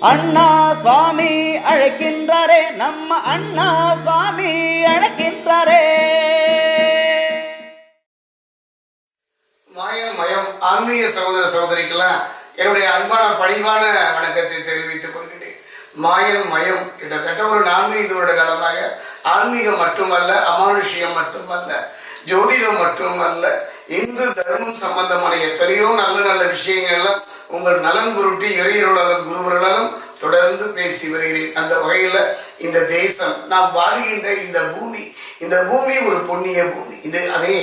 அண்ணா சுவாமி அழைக்கின்றாரே நம்ம அண்ணா சுவாமி அழைக்கின்றாரே. மாயம் மயம் ஆன்மீக சகோதர சகோதரிக்கெல்லாம் என்னுடைய அன்பான பணிவான வணக்கத்தை தெரிவித்துக் கொள்கிறேன் மாயம் மயம் கிட்டத்தட்ட ஒரு நான்கைந்து வருட காலமாக ஆன்மீகம் மட்டுமல்ல அமானுஷியம் மட்டுமல்ல ஜோதிடம் மட்டுமல்ல இந்து தர்மம் சம்பந்தமான எத்தனையோ நல்ல நல்ல விஷயங்கள்லாம் உங்கள் நலன் குருட்டி இறையருளாலும் குருவர்களாலும் தொடர்ந்து பேசி வருகிறேன். அந்த வகையில் இந்த தேசம் நாம் வாழ்கின்ற இந்த பூமி இந்த பூமி ஒரு புண்ணிய பூமி. இது அதே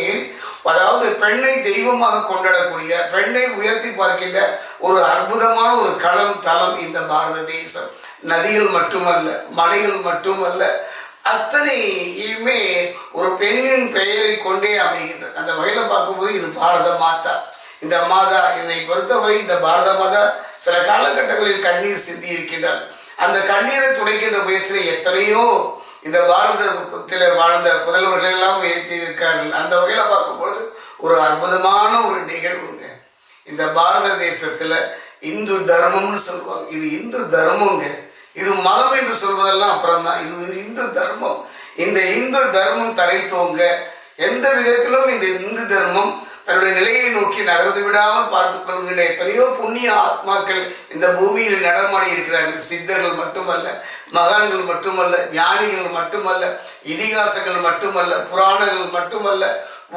அதாவது பெண்ணை தெய்வமாக கொண்டாடக்கூடிய பெண்ணை உயர்த்தி பார்க்கின்ற ஒரு அற்புதமான ஒரு களம் தளம் இந்த பாரத தேசம். நதிகள் மட்டுமல்ல மலைகள் மட்டுமல்ல அத்தனையுமே ஒரு பெண்ணின் பெயரை கொண்டே அமைகின்றது. அந்த வகையில் பார்க்கும்போது இது பாரத மாதா. இந்த மாதா இதனை பொறுத்தவரை இந்த பாரத மாதா சில காலகட்டங்களில் கண்ணீர் சிந்தி இருக்கின்றார். அந்த கண்ணீரை துடைக்கின்ற முயற்சியில் எத்தனையோ இந்த பாரதத்தில் வாழ்ந்த புதல்வர்கள் எல்லாம் உயர்த்தி இருக்கார்கள். அந்த வகையில் பார்க்கும்பொழுது ஒரு அற்புதமான ஒரு நிகழ்வுங்க. இந்த பாரத தேசத்தில் இந்து தர்மம்னு சொல்லுவாங்க. இது இந்து தர்மங்க. இது மதம் என்று சொல்வதெல்லாம் அப்புறம் தான் இது இந்து தர்மம். இந்த இந்து தர்மம் தடைத்தோங்க எந்த விதத்திலும் இந்த இந்து தர்மம் தன்னுடைய நிலையை நோக்கி நகர்ந்து விடாமல் பார்த்துக் கொள்கின்ற எத்தனையோ புண்ணிய ஆத்மாக்கள் இந்த பூமியில் நடமாடி இருக்கிறார்கள். சித்தர்கள் மட்டுமல்ல மகான்கள் மட்டுமல்ல ஞானிகள் மட்டுமல்ல இதிகாசங்கள் மட்டுமல்ல புராணங்கள் மட்டுமல்ல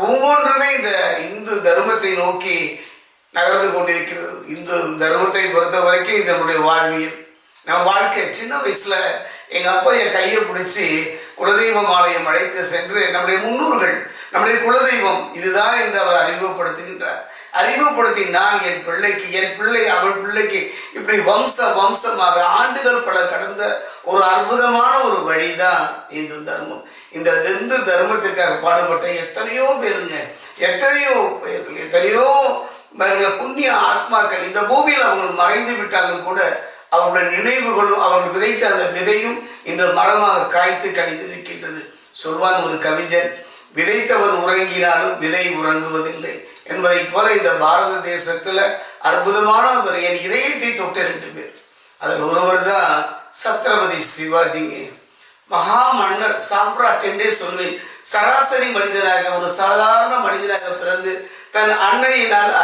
ஒவ்வொன்றுமே இந்த இந்து தர்மத்தை நோக்கி நகர்ந்து கொண்டிருக்கிறது. இந்து தர்மத்தை பொறுத்த வரைக்கும் இதனுடைய வாழ்வியல். நம்ம வாழ்க்கை சின்ன வயசுல எங்க அப்பா என் கையை பிடிச்சி குலதெய்வம் ஆலயம் அழைத்து சென்று நம்முடைய முன்னோர்கள் நம்முடைய குலதெய்வம் இதுதான் என்று அவர் அறிமுகப்படுத்துகின்றார். அறிமுகப்படுத்தி நான் என் பிள்ளைக்கு என் பிள்ளை அவள் பிள்ளைக்கு இப்படி வம்ச வம்சமாக ஆண்டுகள் பல கடந்த ஒரு அற்புதமான ஒரு வழிதான் இந்து தர்மம். இந்த இந்து தர்மத்திற்காக பாடுபட்ட எத்தனையோ பேருங்க எத்தனையோ பேர்கள் எத்தனையோ புண்ணிய ஆத்மாக்கள் இந்த பூமியில் அவங்க மறைந்து விட்டாலும் கூட அவங்களோட நினைவுகளும் அவர்கள் விதைத்த அந்த விதையும் இன்று மரமாக காய்த்து கணித்திருக்கின்றது சொல்வான் ஒரு கவிஞன் விதைத்தவன் உறங்கினாலும் விதை உறங்குவதில்லை. என்பதைப் போல இந்த பாரத தேசத்தில் அற்புதமான ஒரு என் இதயத்தை தொட்ட ரெண்டு பேர். அதில் ஒருவர் தான் சத்ரபதி சிவாஜிங்க. மகா மன்னர் சாம்ராட் என்றே சொல்வேன். சராசரி மனிதனாக ஒரு சாதாரண மனிதனாக பிறந்து தன் அன்னையினால்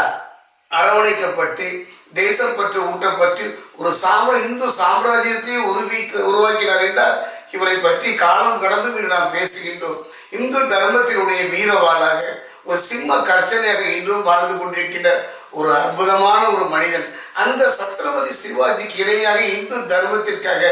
அரவணைக்கப்பட்டு தேசப்பற்று ஊட்டப்பட்டு ஒரு சாம இந்து சாம்ராஜ்யத்தை உருவி உருவாக்கினார் என்றால் இவரை பற்றி காலம் கடந்து நாம் பேசுகின்றோம். இந்து தர்மத்தினுடைய வீரவாளாக ஒரு சிம்ம கர்ச்சனையாக இன்றும் வாழ்ந்து கொண்டிருக்கின்ற ஒரு அற்புதமான ஒரு மனிதன். அந்த சத்ரபதி சிவாஜிக்கு இடையாக இந்து தர்மத்திற்காக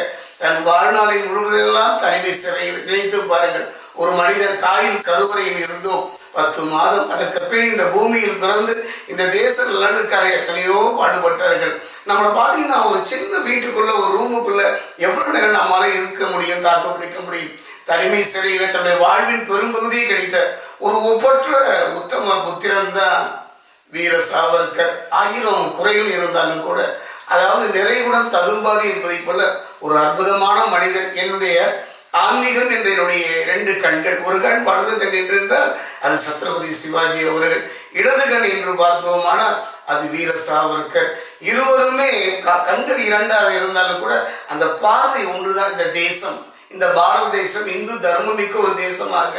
தன் வாழ்நாளை முழுவதெல்லாம் தனிமை சிறையில் நினைத்து பாருங்கள். ஒரு மனிதன் தாயின் கருவறையில் இருந்தோம் பத்து மாதம் அதற்கு பின் இந்த பூமியில் பிறந்து இந்த தேச நலனுக்காக எத்தனையோ பாடுபட்டார்கள். நம்மளை பார்த்தீங்கன்னா ஒரு சின்ன வீட்டுக்குள்ள ஒரு ரூமுக்குள்ள எவ்வளவு நேரம் நம்மளால இருக்க முடியும் தாக்கு பிடிக்க முடியும். தனிமை சிறையில் தன்னுடைய வாழ்வின் பெரும்பகுதியை கிடைத்த ஒரு ஒப்பற்ற உத்தம புத்திரன் தான் வீர சாவர்கர். ஆயிரம் குறைகள் இருந்தாலும் கூட அதாவது நிறைவுடன் ததும்பாது என்பதைப் போல ஒரு அற்புதமான மனிதன். என்னுடைய ஆன்மீகம் என்ற என்னுடைய ரெண்டு கண்கள் ஒரு கண் வலது கண் என்று என்றால் அது சத்ரபதி சிவாஜி அவர்கள் இடது கண் என்று பார்த்தோமானால் அது வீர சாவர்கர். இருவருமே க- கண்கள் இரண்டாக இருந்தாலும் கூட அந்த பார்வை ஒன்றுதான் இந்த தேசம். இந்த பாரத தேசம் இந்து தர்மமிக்க ஒரு தேசமாக.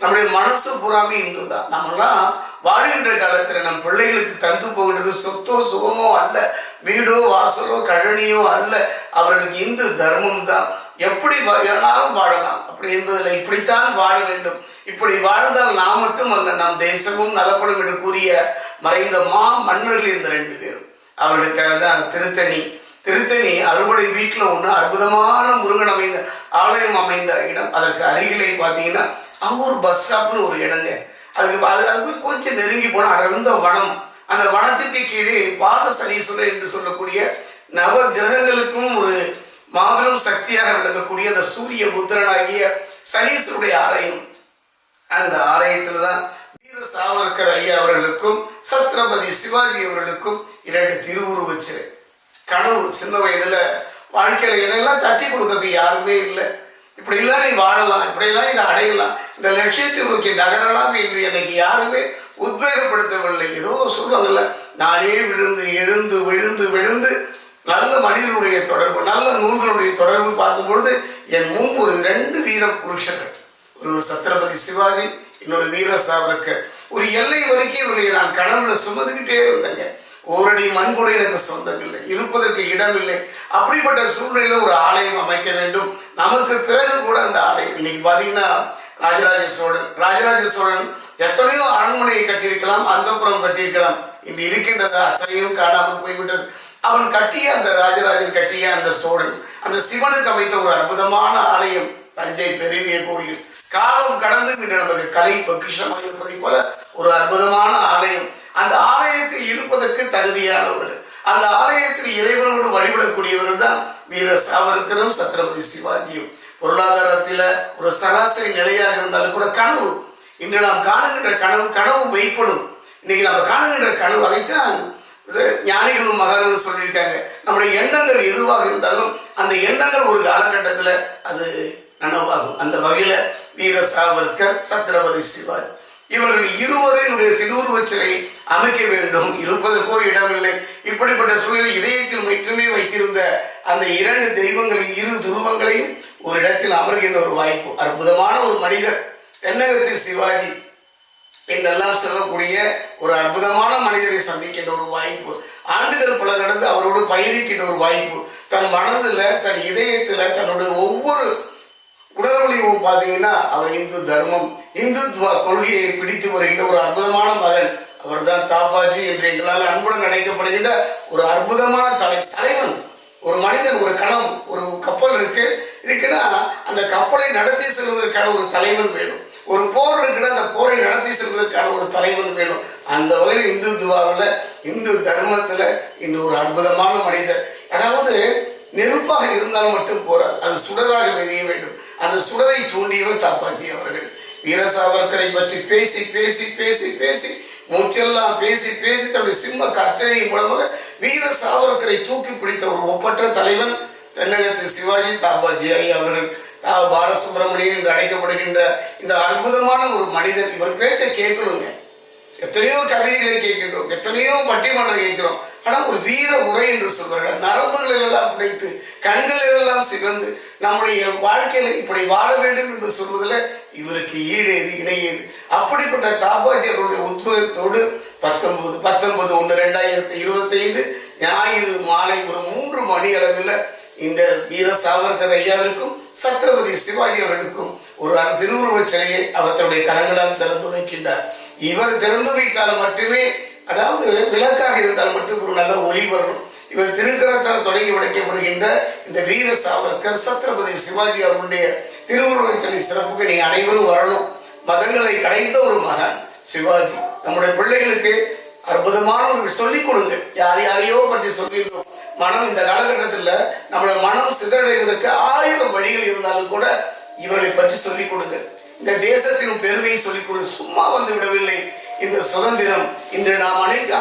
நம்முடைய மனசு புறாமே இந்து தான். நம்மெல்லாம் வாழ்கின்ற காலத்தில் நம் பிள்ளைகளுக்கு தந்து போகிறது சொத்தோ சுகமோ அல்ல. வீடோ வாசலோ கழனியோ அல்ல. அவர்களுக்கு இந்து தர்மம் தான். எப்படி வேணாலும் வாழலாம். அப்படி என்பதில் இப்படித்தான் வாழ வேண்டும். இப்படி வாழ்ந்தால் நாம் மட்டும் அல்ல நம் தேசமும் நலப்படும் என்று கூறிய மறைந்த மா மன்னர்கள் இந்த ரெண்டு பேரும். அவர்களுக்காக தான் திருத்தணி திருத்தணி அறுபடை வீட்டில் ஒன்று அற்புதமான முருகன் அமைந்த ஆலயம் அமைந்த இடம். அதற்கு அருகிலே பார்த்தீங்கன்னா அங்கூர் பஸ் ஸ்டாப்னு ஒரு இடங்க. அதுக்கு அதில் அதுக்கு கொஞ்சம் நெருங்கி போனால் அடர்ந்த வனம். அந்த வனத்துக்கு கீழே பாத சனீஸ்வரர் என்று சொல்லக்கூடிய நவ கிரகங்களுக்கும் ஒரு மாபெரும் சக்தியாக விளங்கக்கூடிய அந்த சூரிய புத்திரனாகிய சனீஸ்வருடைய ஆலயம். அந்த ஆலயத்தில் தான் வீர சாவர்கர் ஐயா அவர்களுக்கும் சத்ரபதி சிவாஜி அவர்களுக்கும் இரண்டு திருவுருவச்சிலை. கனவு சின்ன வயதில் வாழ்க்கையில் என்னெல்லாம் தட்டி கொடுத்தது யாருமே இல்லை. இப்படி நீ வாழலாம் இப்படிலாம் இதை அடையலாம். இந்த லட்சியத்தை நோக்கி நகரலாம் என்று எனக்கு யாருமே உத்வேகப்படுத்தவில்லை. ஏதோ சொல்லுவாங்கல்ல நானே விழுந்து எழுந்து விழுந்து விழுந்து நல்ல மனிதனுடைய தொடர்பு நல்ல நூல்களுடைய தொடர்பு பார்க்கும் பொழுது என் முன் ஒரு ரெண்டு வீர புருஷர்கள். ஒரு சத்ரபதி சிவாஜி இன்னொரு வீர சாவர்கர் ஒரு எல்லை வரைக்கும் இவர்களை நான் கடவுளை சுமந்துக்கிட்டே இருந்தேங்க. ஓரடி மண் கூட எனக்கு சொந்தம் இல்லை இருப்பதற்கு இடம் இல்லை அப்படிப்பட்ட சூழ்நிலையில் ஒரு ஆலயம் அமைக்க வேண்டும். நமக்கு பிறகு கூட அந்த ஆலயம். இன்னைக்கு பார்த்தீங்கன்னா ராஜராஜ சோழன் ராஜராஜ சோழன் எத்தனையோ அரண்மனையை கட்டியிருக்கலாம் அந்தப்புறம் கட்டியிருக்கலாம். இன்று இருக்கின்றதா அத்தனையும் காணாமல் போய்விட்டது. அவன் கட்டிய அந்த ராஜராஜன் கட்டிய அந்த சோழன் அந்த சிவனுக்கு அமைத்த ஒரு அற்புதமான ஆலயம் தஞ்சை பெரிய கோயில். காலம் கடந்து இன்று நமது கலை பொக்கிஷமாக இருப்பதை போல ஒரு அற்புதமான ஆலயம். அந்த ஆலயத்தில் இருப்பதற்கு தகுதியானவர்கள். அந்த ஆலயத்தில் இறைவனோடு வழிபடக்கூடியவர்கள் தான் வீர சாவர்கரும் சத்ரபதி சிவாஜியும். பொருளாதாரத்தில் ஒரு சராசரி நிலையாக இருந்தாலும் கூட கனவு. இன்று நாம் காணுகின்ற கனவு கனவு மெய்ப்படும். இன்னைக்கு நம்ம காணுகின்ற கனவு அதைத்தான் இது ஞானிகளும் மகர்களும் சொல்லியிருக்காங்க. நம்முடைய எண்ணங்கள் எதுவாக இருந்தாலும் அந்த எண்ணங்கள் ஒரு காலகட்டத்தில் அது நனவாகும். அந்த வகையில் வீர சாவர்கர் சத்ரபதி சிவாஜி. இவர்கள் இருவரினுடைய திருவுருவச் சிலை அமைக்க வேண்டும். இருப்பதற்கோ இடமில்லை. இப்படிப்பட்ட சூழலில் இதயத்தில் மட்டுமே வைத்திருந்த அந்த இரண்டு தெய்வங்களின் இரு துருவங்களையும் ஒரு இடத்தில் அமர்கின்ற ஒரு வாய்ப்பு. அற்புதமான ஒரு மனிதர். தென்னகத்தில் சிவாஜி என்றெல்லாம் சொல்லக்கூடிய ஒரு அற்புதமான மனிதரை சந்திக்கின்ற ஒரு வாய்ப்பு. ஆண்டுகள் பல நடந்து அவரோடு பயணிக்கின்ற ஒரு வாய்ப்பு. தன் மனதில் தன் இதயத்தில் தன்னுடைய ஒவ்வொரு உடல்மொழியும் பார்த்தீங்கன்னா அவர் இந்து தர்மம் இந்துத்துவ கொள்கையை பிடித்து வருகின்ற ஒரு அற்புதமான மகன். அவர்தான் தாப்பாஜி என்று எங்களால் அன்புடன் அழைக்கப்படுகின்ற ஒரு அற்புதமான தலை தலைவன். ஒரு மனிதன் ஒரு கணம் ஒரு கப்பல் இருக்கு இருக்குன்னா அந்த கப்பலை நடத்தி செல்வதற்கான ஒரு தலைவன் வேணும். ஒரு போர் இருக்குன்னா அந்த போரை நடத்தி செல்வதற்கான ஒரு தலைவன் வேணும். அந்த வகையில் இந்து துவாவில் இந்து தர்மத்தில் இன்று ஒரு அற்புதமான மனிதர். அதாவது நெருப்பாக இருந்தால் மட்டும் போறாது அது சுடராக வெளியே வேண்டும். அந்த சுடரை தூண்டியவர் தாப்பாஜி அவர்கள். வீரசாவர்கரை பற்றி பேசி பேசி பேசி பேசி மூச்செல்லாம் பேசி பேசி தன்னுடைய சிம்ம கர்ச்சனையின் மூலமாக வீர சாவர்கரை தூக்கி பிடித்த ஒரு ஒப்பற்ற தலைவன் தென்னகத்து சிவாஜி தாபாஜி ஆகிய அவர்கள். தா பாலசுப்ரமணியன் என்று அழைக்கப்படுகின்ற இந்த அற்புதமான ஒரு மனிதன். இவர் பேச்சை கேட்கணுங்க. எத்தனையோ கவிதைகளை கேட்கின்றோம் எத்தனையோ பட்டிமன்றம் கேட்கிறோம். ஆனால் ஒரு வீர உரை என்று சொல்வார்கள். நரம்புகள் எல்லாம் பிடித்து கண்கள் எல்லாம் சிவந்து நம்முடைய வாழ்க்கையில இப்படி வாழ வேண்டும் என்று சொல்வதில் இவருக்கு ஈடேது இணையது அப்படிப்பட்ட தாபாஜி அவருடைய உத்வேகத்தோடு பத்தொன்பது பத்தொன்பது ஒன்று ரெண்டாயிரத்தி இருபத்தைந்து ஞாயிறு மாலை ஒரு மூன்று மணி அளவில் இந்த வீர சாவர்கர் ஐயாவிற்கும் சத்ரபதி சிவாஜி அவர்களுக்கும் ஒரு திருவுருவச் சிலையை அவர் தன்னுடைய கரங்களால் திறந்து வைக்கின்றார். இவர் திறந்து வைத்தால் மட்டுமே அதாவது விளக்காக இருந்தால் மட்டும் ஒரு நல்ல ஒளி வரணும் இவர் திருக்கரத்தால் தொடங்கி உடைக்கப்படுகின்ற இந்த வீர சாவர்கர் சத்ரபதி சிவாஜி அவருடைய திருவுருவச் சிலை சிறப்புக்கு நீ அனைவரும் வரணும். மதங்களை கடைந்த ஒரு மகன் சிவாஜி. நம்முடைய பிள்ளைகளுக்கு அற்புதமான ஒரு சொல்லிக் கொடுங்க. யார் யாரையோ பற்றி சொல்லியிருக்கோம் மனம் இந்த காலகட்டத்தில் நம்மளோட மனம் சிதறடைவதற்கு ஆயிரம் வழிகள் இருந்தாலும் கூட இவர்களை பற்றி சொல்லிக் கொடுங்க. இந்த தேசத்தின் பெருமையை சொல்லிக் கொடுங்க. சும்மா வந்து விடவில்லை. இந்த சுதந்திரம் இன்று நாம் அனைத்து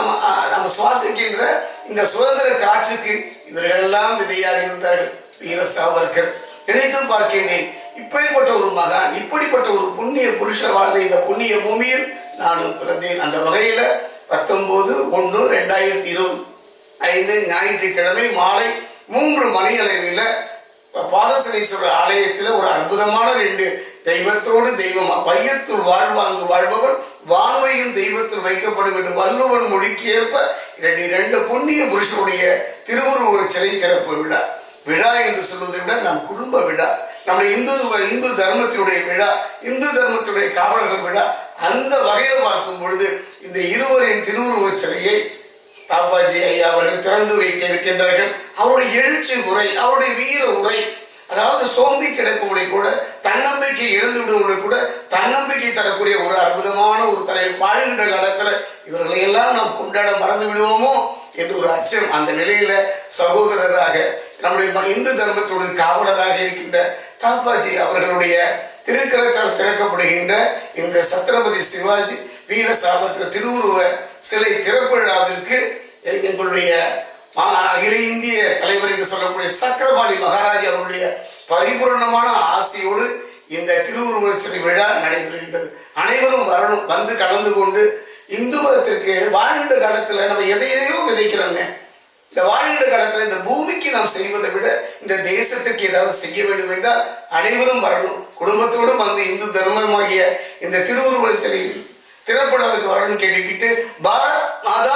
நாம் சுவாசிக்கின்ற இந்த சுதந்திர காற்றுக்கு இவர்கள் எல்லாம் விதையாக இருந்தார்கள். வீர சாவர்கர். நினைத்து பார்க்கின்றேன் இப்படிப்பட்ட ஒரு மகான் இப்படிப்பட்ட ஒரு புண்ணிய புருஷர் வாழ்ந்த இந்த புண்ணிய பூமியில் நானும் பிறந்தேன். அந்த வகையில பத்தொன்பது ஒன்று ரெண்டாயிரத்தி இருபது. ஐந்து ஞாயிற்றுக்கிழமை மாலை மூன்று மணி அளவில் பாதசனீஸ்வரர் ஆலயத்தில் ஒரு அற்புதமான ரெண்டு தெய்வத்தோடு தெய்வமா? வையத்துள் வாழ்வாங்கு வாழ்பவர் வானுரையும் தெய்வத்தில் வைக்கப்படும் என்று வல்லுவன் மொழிக்கு ஏற்ப இரண்டு இரண்டு புண்ணிய புருஷனுடைய திருவுருவ சிலை திறப்பு விழா. விழா என்று சொல்வதை விட நம் குடும்ப விழா நம்முடைய இந்து இந்து தர்மத்தினுடைய விழா இந்து தர்மத்தினுடைய காவலர்கள் விழா அந்த வகையில் பார்க்கும் பொழுது இந்த இருவரின் திருவுருவச் சிலையை தாப்பாஜி ஐயா அவர்கள் திறந்து வைக்க இருக்கின்றார்கள். அவருடைய எழுச்சி உரை அவருடைய வீர உரை அதாவது சோம்பி கிடப்பவனை கூட தன்னம்பிக்கை இழந்து விடுவனை கூட தன்னம்பிக்கை தரக்கூடிய ஒரு அற்புதமான ஒரு தலை வாழ்கின்ற காலத்தில் இவர்களை எல்லாம் நாம் கொண்டாட மறந்து விடுவோமோ என்று ஒரு அச்சம் அந்த நிலையில சகோதரராக நம்முடைய இந்து தர்மத்தினுடைய காவலராக இருக்கின்ற தாப்பாஜி அவர்களுடைய திருக்கரத்தால் திறக்கப்படுகின்ற இந்த சத்ரபதி சிவாஜி வீர சாவர்கர் திருவுருவ சிலை திறப்பு விழாவிற்கு எங்களுடைய ஆனால் அகில இந்திய தலைவர் என்று சொல்லக்கூடிய சக்கரபாணி மகாராஜ் அவருடைய பரிபூரணமான ஆசையோடு இந்த திருவுருவச்சரி விழா நடைபெறுகின்றது. அனைவரும் வரணும் வந்து கலந்து கொண்டு இந்து மதத்திற்கு வாழ்கின்ற காலத்தில் நம்ம எதை எதையோ விதைக்கிறோங்க. இந்த வாழ்கின்ற காலத்தில் இந்த பூமிக்கு நாம் செய்வதை விட இந்த தேசத்திற்கு ஏதாவது செய்ய வேண்டும் என்றால் அனைவரும் வரணும். குடும்பத்தோடும் வந்து இந்து தர்மமாகிய இந்த திருவுருவச்சரி சிலையில் திறப்படத்துக்கு வரணும்னு கேட்டுக்கிட்டு பாரத் மாதா